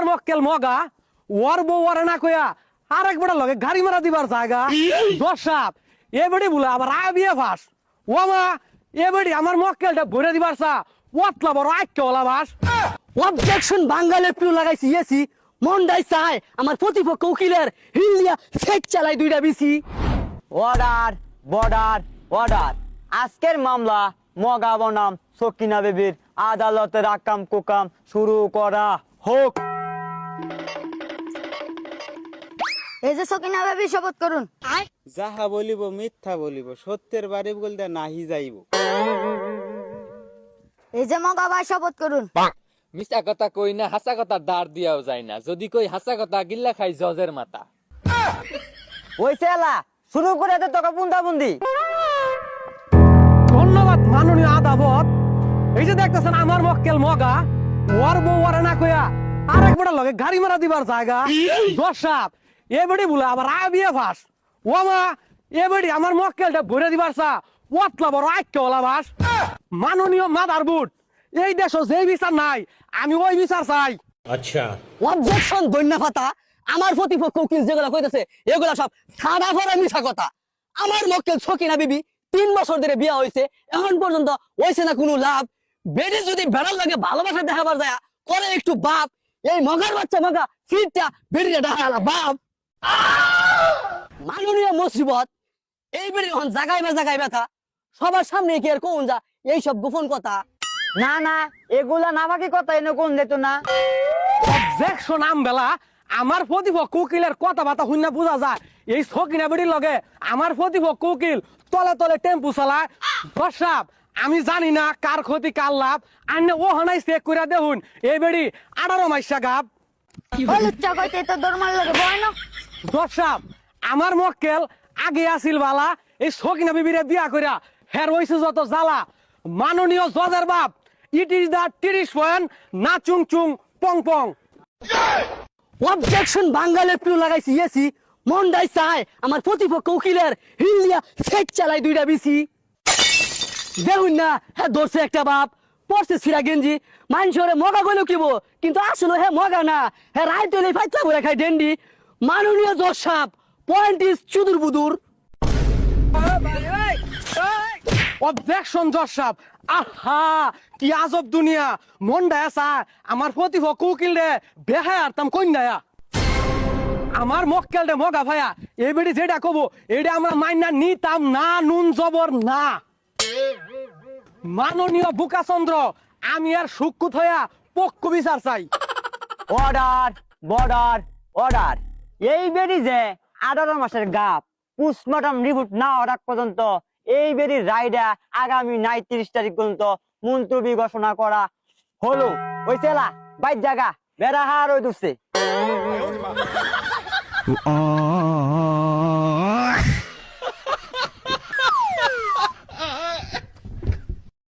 আমার মক্কেল মগা, ওর বউ ওরে না কইয়া আর এক লগে গাড়ি মারা দিবার জায়গা, দশ সাপ। এ বেড়ি বলে আবার আয় বিয়ে ফাঁস ও মা, এ বেড়ি আমার মক্কেলটা ভরে দিবার চা। ওতলা বড় আইকে ওলা বাস অবজেকশন বাঙ্গালের প্রিয় লাগাইছি, এসি। মন্ডাই চাই আমার প্রতিপক্ষ উকিলের হিলিয়া সেট চালাই দুইটা বিসি। অর্ডার বর্ডার অর্ডার আজকের মামলা, মগা বনাম, সকিনা বেবির আদালতের আকাম কুকাম শুরু করা হোক। এই যে সকিনা ভাবি শপথ করুন। যাহা বলিব মিথ্যা বলিব সত্যের বাড়ি বলতে নাহি যাইব। এই যে মগা ভাই শপথ করুন। মিছা কথা কই না হাসা কথা দাঁড় দিয়াও যায় না। যদি কই হাসা কথা গিল্লা খাই জজের মাথা। ওই সেলা শুরু করে দে তোকে বুন্দা বুন্দি ধন্যবাদ মাননীয় আদাবত। এই যে দেখতেছেন আমার মক্কেল মগা ওর বউ ওরে না কইয়া আর এক লগে গাড়ি মারা দিবার জায়গা। দশ সাপ। এ বলে আবার আয় বিয়ে ফাঁস ও মা এ আমার মক্কেলটা ভরে দিবার চা। ওতলা বড় বাস। মাননীয় মাদার বুট এই দেশ যেই বিচার নাই আমি ওই বিচার চাই। অবজেকশন দৈন্য ফাতা আমার প্রতিপক্ষ উকিল যেগুলা কইতেছে এগুলা সব সাদা ভরা কথা। আমার মক্কেল সকিনা বিবি তিন বছর ধরে বিয়া হয়েছে এখন পর্যন্ত হয়েছে না কোনো লাভ। বেডে যদি বেড়ার লাগে ভালোবাসা দেখাবার যায় করে একটু বাপ। এই মগার বাচ্চা মগা ফিরটা বেরিয়ে দেখা বাপ। মাননীয় মুসিবত এই বেরি এখন জাগাই বা জাগাই ব্যথা। সবার সামনে কি আর কোন যা এইসব গোপন কথা? না না এগুলা না বাকি কথা এনে কোন দিত না? অবজেকশন আম বেলা আমার প্রতিপক্ষ উকিলের কথা বাতা শুনে বোঝা যায়। এই সকিনা বেড়ির লগে আমার প্রতিপক্ষ উকিল তলে তলে টেম্পু চালায়। দর্শাপ আমি জানি না কার ক্ষতি কার লাভ। আন্নে ও হানাই চেক করে দেখুন এই বেড়ি আঠারো মাইসা গাব। হলুচ্চা কইতে তো দরমার লাগে বয় না। আমার মক্কেল আগে আসিল বালা এই সকিনা বিবিরে বিয়া কইরা হের হইছে যত জ্বালা। মাননীয় জজের বাপ ইট ইজ দা তিরিশ পয়েন্ট না চুং চুং পং পং। অবজেকশন বাঙ্গালের প্রিয় লাগাইছি এসি। মন্ডাই চাই আমার প্রতিপক্ষ উকিলের হিলিয়া সেট চালাই দুইটা বিসি। দেখুন না হ্যাঁ ধরছে একটা বাপ, পড়ছে সিরা গেঞ্জি, মানুষরে মগা গেলেও কিব কিন্তু আসলে হ্যাঁ মগা না। হ্যাঁ রায় তৈলে ফাইচা বলে খাই ডেন্ডি। মাননীয় জজ সাপ পয়েন্ট ইস চুদুর বুদুর। অবজেকশন জসাব আহা, কি আজব দুনিয়া। মন ডায়াসা আমার প্রতিপক্ষ উকিল রে, বেহায় আরতাম কন্যায়া। আমার মক্কেল রে মগা ভাইয়া এই বেড়ি যেটা কব এটা আমরা মাইনা নিতাম না, নুন জবর না। মাননীয় বুকাচন্দ্র, আমি আর সুকুত হইয়া পক্ষ বিচার চাই। অর্ডার বর্ডার অর্ডার এই বেরি যে আঠারো মাসের গাপ পোস্টমর্টম রিপোর্ট না হওয়ার পর্যন্ত, এই বেরির রায়ডা আগামী নাই তিরিশ তারিখ পর্যন্ত মন্তব্য ঘোষণা করা হলো। ওই চেলা বাইর জায়গা বেড়া হার ওই দুসে